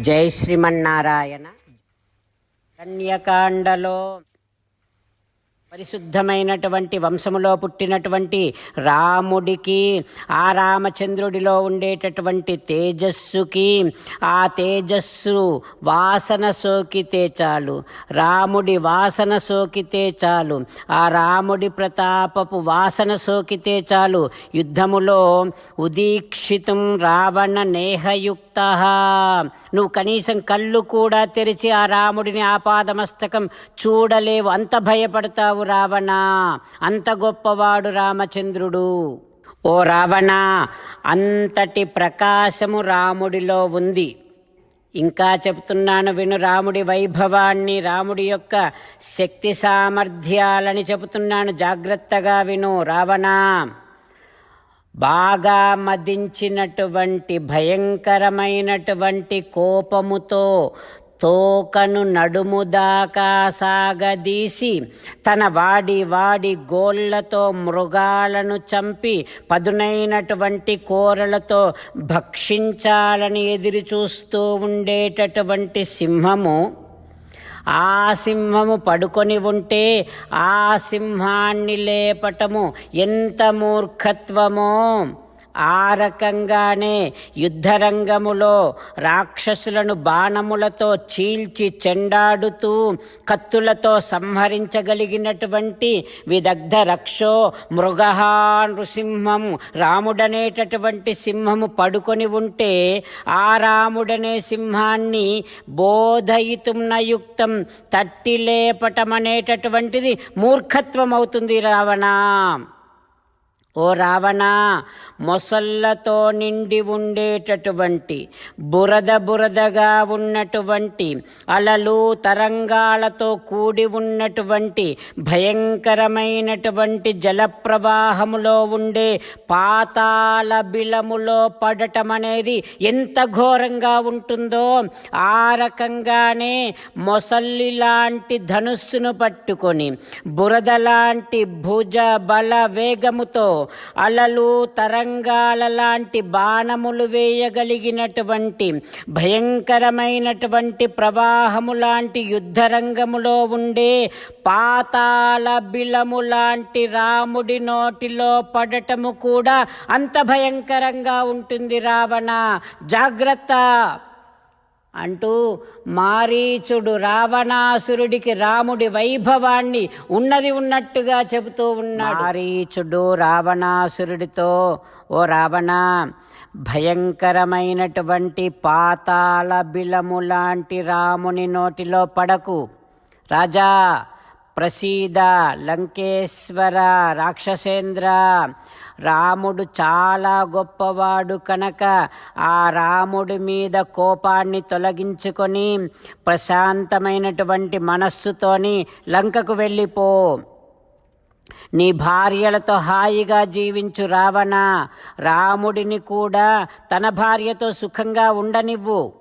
జై శ్రీమన్నారాయణ. కన్యకాండలో పరిశుద్ధమైనటువంటి వంశములో పుట్టినటువంటి రాముడికి ఆ రామచంద్రుడిలో ఉండేటటువంటి తేజస్సుకి ఆ తేజస్సు వాసన సోకితే చాలు. రాముడి వాసన సోకితే చాలు. ఆ రాముడి ప్రతాపపు వాసన సోకితే చాలు. యుద్ధములో ఉదీక్షితం రావణ నేహయుక్త నువ్వు కనీసం కళ్ళు కూడా తెరిచి ఆ రాముడిని ఆపాదమస్తకం చూడలేవు. అంత భయపడతావు రావణ. అంత గొప్పవాడు రామచంద్రుడు. ఓ రావణ అంతటి ప్రకాశము రాముడిలో ఉంది. ఇంకా చెప్తున్నాను విను రాముడి వైభవాన్ని రాముడి యొక్క శక్తి సామర్థ్యాలని చెబుతున్నాను జాగ్రత్తగా విను రావణ. బాగా మదించినటువంటి భయంకరమైనటువంటి కోపముతో తోకను నడుము దాకా సాగదీసి తన వాడి వాడి గోళ్ళతో మృగాలను చంపి పదునైనటువంటి కూరలతో భక్షించాలని ఎదురు చూస్తూ ఉండేటటువంటి సింహము ఆ సింహము పడుకొని ఉంటే ఆ సింహాన్ని లేపటము ఎంత మూర్ఖత్వమో. ఆ రకంగానే యుద్ధరంగములో రాక్షసులను బాణములతో చీల్చి చెండాడుతూ కత్తులతో సంహరించగలిగినటువంటి విదగ్ధ రక్షో మృగహా నృసింహం రాముడనేటటువంటి సింహము పడుకొని ఉంటే ఆ రాముడనే సింహాన్ని బోధయితున్నయుక్తం తట్టి లేపటం అనేటటువంటిది మూర్ఖత్వం అవుతుంది రావణ. ఓ రావణ మొసళ్ళతో నిండి ఉండేటటువంటి బురద బురదగా ఉన్నటువంటి అలలు తరంగాలతో కూడి ఉన్నటువంటి భయంకరమైనటువంటి జలప్రవాహములో ఉండే పాతాల బిలములో పడటం అనేది ఎంత ఘోరంగా ఉంటుందో ఆ రకంగానే మొసల్లి లాంటి ధనుస్సును పట్టుకొని బురద లాంటి భుజ బల వేగముతో అలలు తరంగాల లాంటి బాణములు వేయగలిగినటువంటి భయంకరమైనటువంటి ప్రవాహము లాంటి యుద్ధరంగములో ఉండే పాతాల బిలము లాంటి రాముడి నోటిలో పడటము కూడా అంత భయంకరంగా ఉంటుంది రావణ. జాగ్రత్త! అంటూ మారీచుడు రావణాసురుడికి రాముడి వైభవాన్ని ఉన్నది ఉన్నట్టుగా చెబుతూ ఉన్నాడు. మారీచుడు రావణాసురుడితో ఓ రావణ భయంకరమైనటువంటి పాతాల బిలము లాంటి రాముని నోటిలో పడకు. రాజా ప్రసీద లంకేశ్వర రాక్షసేంద్ర. రాముడు చాలా గొప్పవాడు కనుక ఆ రాముడి మీద కోపాన్ని తొలగించుకొని ప్రశాంతమైనటువంటి మనస్సుతోని లంకకు వెళ్ళిపో. నీ భార్యలతో హాయిగా జీవించు రావణ. రాముడిని కూడా తన భార్యతో సుఖంగా ఉండనివ్వు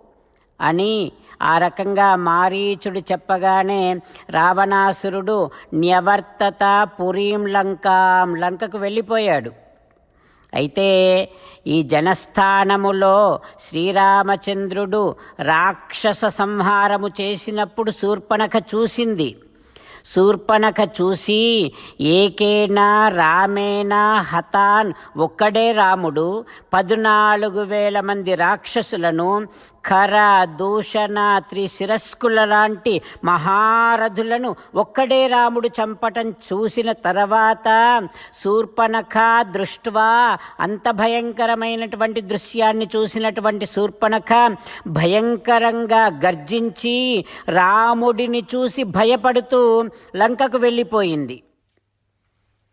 అని ఆ రకంగా మారీచుడు చెప్పగానే రావణాసురుడు న్యవర్తత పురీం లంకాం లంకకు వెళ్ళిపోయాడు. అయితే ఈ జనస్థానములో శ్రీరామచంద్రుడు రాక్షస సంహారము చేసినప్పుడు శూర్పణఖ చూసింది. శూర్పణఖ చూసి ఏకేనా రామేనా హతాన్ ఒక్కడే రాముడు పద్నాలుగు వేల మంది రాక్షసులను ఖర దూషణ త్రిశిరస్కుల లాంటి మహారథులను ఒక్కడే రాముడు చంపటం చూసిన తర్వాత శూర్పణఖ దృష్ట్వా అంత భయంకరమైనటువంటి దృశ్యాన్ని చూసినటువంటి శూర్పణఖ భయంకరంగా గర్జించి రాముడిని చూసి భయపడుతూ లంకకు వెళ్ళిపోయింది.